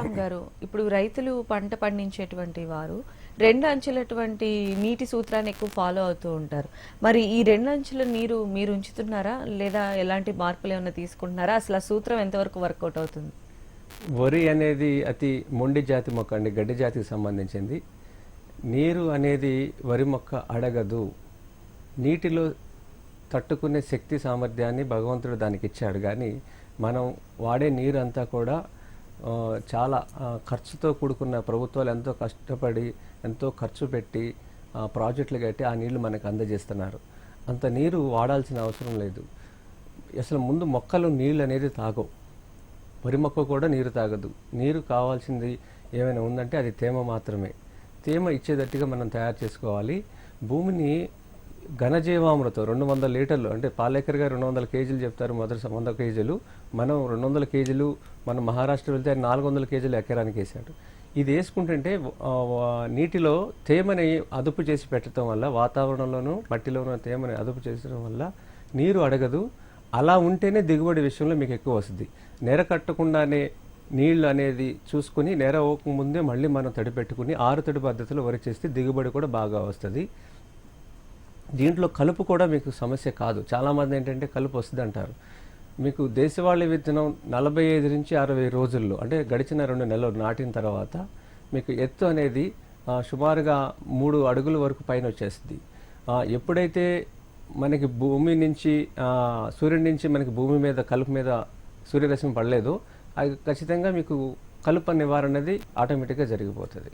సీతారాం గారు ఇప్పుడు రైతులు పంట పండించేటువంటి వారు రెండు అంచెలటువంటి నీటి సూత్రాన్ని ఎక్కువ ఫాలో అవుతూ ఉంటారు. మరి ఈ రెండు అంచెల నీరు మీరు ఉంచుతున్నారా? లేదా ఎలాంటి మార్పులు ఏమైనా తీసుకుంటున్నారా? అసలు ఆ సూత్రం ఎంతవరకు వర్కౌట్ అవుతుంది? వరి అనేది అతి మొండి జాతి మొక్క అండి గడ్డి జాతికి సంబంధించింది. నీరు అనేది వరి మొక్క అడగదు. నీటిలో తట్టుకునే శక్తి సామర్థ్యాన్ని భగవంతుడు దానికి ఇచ్చాడు. కానీ మనం వాడే నీరు అంతా కూడా చాలా ఖర్చుతో కూడుకున్న ప్రభుత్వాలు ఎంతో కష్టపడి ఎంతో ఖర్చు పెట్టి ప్రాజెక్టులు కట్టి ఆ నీళ్ళు మనకు అందజేస్తున్నారు. అంత నీరు వాడాల్సిన అవసరం లేదు. అసలు ముందు మొక్కలు నీళ్ళు అనేది తాగవు. వరి మొక్క కూడా నీరు తాగదు. నీరు కావాల్సింది ఏమైనా ఉందంటే అది తేమ మాత్రమే. తేమ ఇచ్చేటట్టుగా మనం తయారు చేసుకోవాలి. భూమిని ఘనజీవామృతం రెండు వందల లీటర్లు అంటే పాలేకర్ గారు రెండు వందల కేజీలు చెప్తారు మొదటి వంద కేజీలు. మనం రెండు వందల కేజీలు మనం మహారాష్ట్ర వెళ్తే ఆయన నాలుగు వందల కేజీలు ఎకరానికి వేసాడు. ఇది వేసుకుంటుంటే నీటిలో తేమని అదుపు చేసి పెట్టడం వల్ల వాతావరణంలోనూ మట్టిలోనూ తేమని అదుపు చేసడం వల్ల నీరు అడగదు. అలా ఉంటేనే దిగుబడి విషయంలో మీకు ఎక్కువ వస్తుంది. నెర కట్టకుండానే నీళ్ళు అనేది చూసుకుని నెర అవ్వక ముందే మళ్ళీ మనం తడి పెట్టుకుని ఆరు తడి పద్ధతిలో వరి చేస్తే దిగుబడి కూడా బాగా వస్తుంది. దీంట్లో కలుపు కూడా మీకు సమస్య కాదు. చాలామంది ఏంటంటే కలుపు వస్తుంది అంటారు మీకు దేశవాళీ విత్తనం నలభై ఐదు నుంచి అరవై రోజుల్లో అంటే గడిచిన రెండు నెలలు నాటిన తర్వాత మీకు ఎత్తు అనేది సుమారుగా మూడు అడుగుల వరకు పైన వచ్చేస్తుంది. ఎప్పుడైతే మనకి భూమి నుంచి సూర్యుడి నుంచి మనకి భూమి మీద కలుపు మీద సూర్యరశ్మి పడలేదో అది ఖచ్చితంగా మీకు కలుపు నివారణ అనేది ఆటోమేటిక్గా జరిగిపోతుంది.